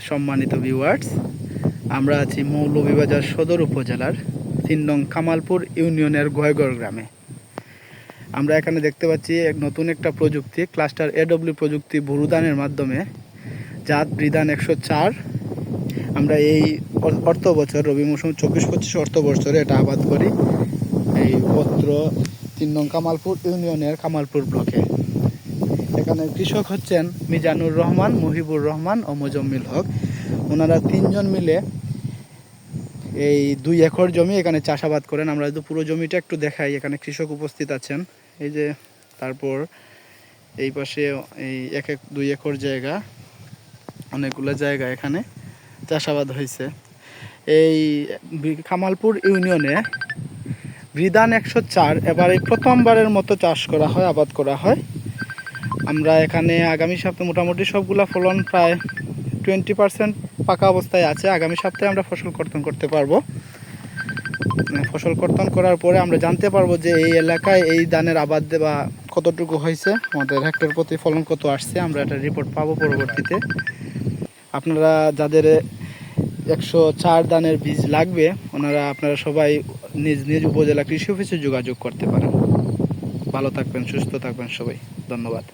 সম্মানিত ভিউয়ার্স আমরা আছি মৌলভীবাজার সদর উপজেলার তিন নং কামালপুর ইউনিয়নের গয়গড় গ্রামে। আমরা এখানে দেখতে পাচ্ছি এক নতুন একটা প্রযুক্তি ক্লাস্টার এডব্লিউ প্রযুক্তি ভুরুদানের মাধ্যমে জাত বৃদান একশো চার। আমরা এই অর- অর্থ বছর, রবি মৌসুম চব্বিশ পঁচিশ অর্থ বছরে এটা আবাদ করি। এই পত্র তিন নং কামালপুর ইউনিয়নের কামালপুর ব্লকে। এখানে কৃষক হচ্ছেন মিজানুর রহমান, মহিবুর রহমান ও মোজাম্মিল হক। ওনারা তিনজন মিলে এই দুই একর জমি এখানে চাষাবাদ করেন। আমরা যদি পুরো জমিটা একটু দেখাই, এখানে কৃষক উপস্থিত আছেন। এই যে তারপর এই পাশে এই এক এক, দুই একর জায়গা, অনেকগুলো জায়গা এখানে চাষাবাদ হয়েছে। এই কামালপুর ইউনিয়নে বিধান একশো চার, এবার এই প্রথমবারের মতো চাষ করা হয়, আবাদ করা হয়। আমরা এখানে আগামী সপ্তাহে মোটামুটি সবগুলা ফলন প্রায় টোয়েন্টি পার্সেন্ট পাকা অবস্থায় আছে। আগামী সপ্তাহে আমরা ফসল কর্তন করতে পারব। ফসল কর্তন করার পরে আমরা জানতে পারব যে এই এলাকায় এই ধানের আবাদ বা কতটুকু হয়েছে, আমাদের হেক্টর প্রতি ফলন কত আসছে, আমরা একটা রিপোর্ট পাবো পরবর্তীতে। আপনারা যাদের একশো চার দানের বীজ লাগবে, ওনারা আপনারা সবাই নিজ নিজ উপজেলা কৃষি অফিসে যোগাযোগ করতে পারেন। ভালো থাকবেন, সুস্থ থাকবেন সবাই। ধন্যবাদ।